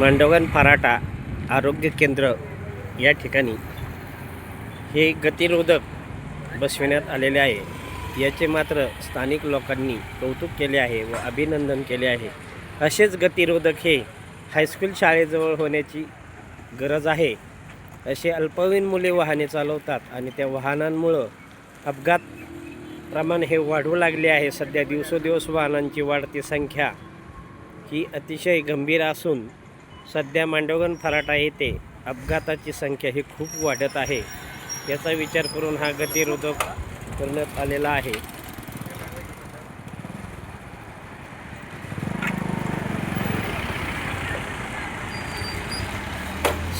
मांडवगण फराटा आरोग्य केंद्र या ठिकाणी हे गतिरोधक बसविण्यात आलेले आहे. याचे मात्र स्थानिक लोकांनी कौतुक केले आहे व अभिनंदन केले आहे. असेच गतिरोधक हे हायस्कूल शाळेजवळ होण्याची गरज आहे. असे अल्पवयीन मुले वाहने चालवतात आणि त्या वाहनांमुळं अपघात प्रमाण हे वाढू लागले आहे. सध्या दिवसोदिवस वाहनांची वाढती संख्या ही अतिशय गंभीर असून सध्या मांडवगण फराटा येथे अपघाताची संख्या ही खूप वाढत आहे. याचा विचार करून हा गतिरोधक करण्यात आलेला आहे.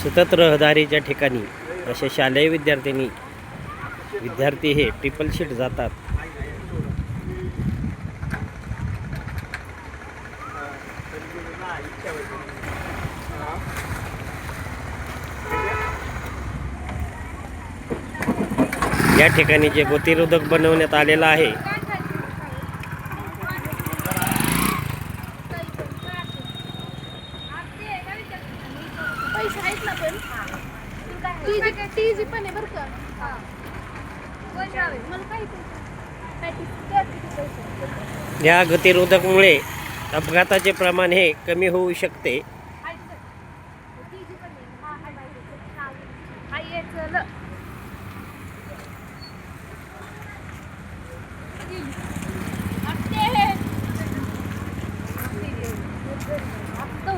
सतत रहदारीच्या ठिकाणी असे शालेय विद्यार्थ्यांनी विद्यार्थी हे ट्रिपल शीट जातात. या ठिकाणी जे गतिरोधक बनवण्यात आलेलं आहे. या गतिरोधकमुळे अपघाताचे प्रमाण हे कमी होऊ शकते.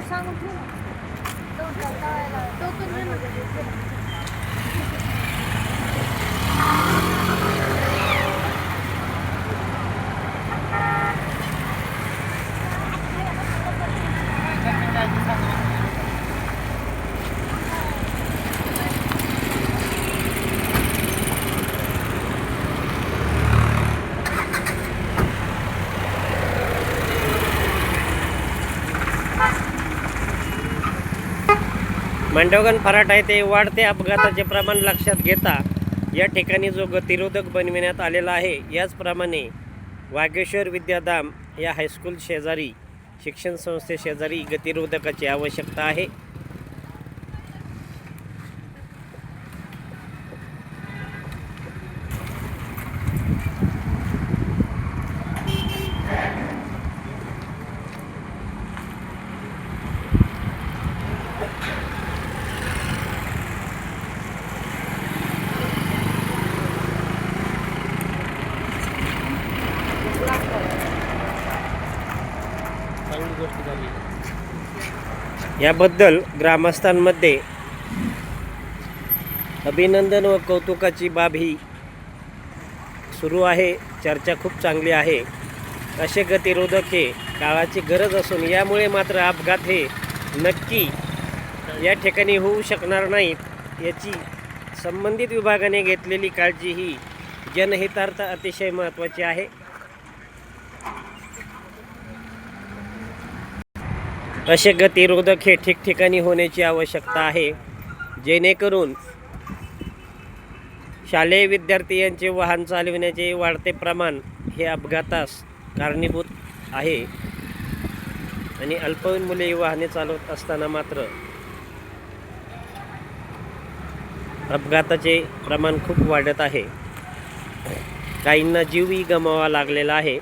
सांगून ठेव ना. टोकन दे ना. मांडवगण आहे ते वाढते अपघाताचे प्रमाण लक्षात घेता या ठिकाणी जो गतिरोधक बनविण्यात आलेला आहे याचप्रमाणे वागेश्वर विद्याधाम या हायस्कूल शेजारी शिक्षण संस्थे शेजारी गतिरोधकाची आवश्यकता आहे. याबद्दल ग्रामस्थांमध्ये अभिनंदन व कौतुकाची बाब ही सुरू आहे. चर्चा खूप चांगली आहे. असे गतिरोधक हे काळाची गरज असून यामुळे मात्र अपघात हे नक्की या ठिकाणी होऊ शकणार नाहीत याची संबंधित विभागाने घेतलेली काळजी ही जनहितार्थ अतिशय महत्त्वाची आहे. असे गतिरोधक हे ठिकठिकाणी होण्याची आवश्यकता आहे. जेणेकरून शालेय विद्यार्थी यांचे वाहन चालविण्याचे वाढते प्रमाण हे अपघातास कारणीभूत आहे. आणि अल्पवयीन मुले वाहने चालवत असताना मात्र अपघाताचे प्रमाण खूप वाढत आहे. काहींना जीवही गमावा लागलेला आहे.